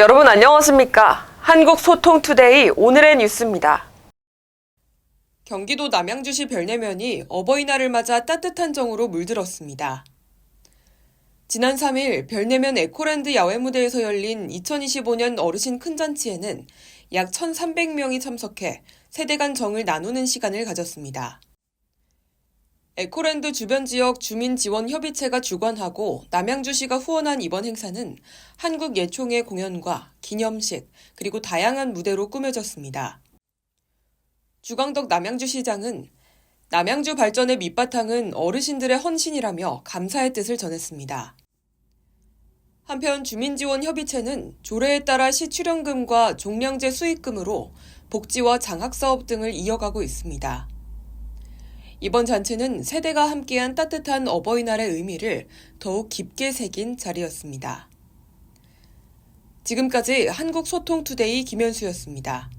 여러분 안녕하십니까? 한국소통투데이 오늘의 뉴스입니다. 경기도 남양주시 별내면이 어버이날을 맞아 따뜻한 정으로 물들었습니다. 지난 3일 별내면 에코랜드 야외 무대에서 열린 2025년 어르신 큰 잔치에는 약 1,300명이 참석해 세대 간 정을 나누는 시간을 가졌습니다. 에코랜드 주변 지역 주민 지원 협의체가 주관하고 남양주시가 후원한 이번 행사는 한국 예총의 공연과 기념식 그리고 다양한 무대로 꾸며졌습니다. 주광덕 남양주시장은 남양주 발전의 밑바탕은 어르신들의 헌신이라며 감사의 뜻을 전했습니다. 한편 주민지원협의체는 조례에 따라 시 출연금과 종량제 수익금으로 복지와 장학사업 등을 이어가고 있습니다. 이번 잔치는 세대가 함께한 따뜻한 어버이날의 의미를 더욱 깊게 새긴 자리였습니다. 지금까지 한국소통투데이 김현수였습니다.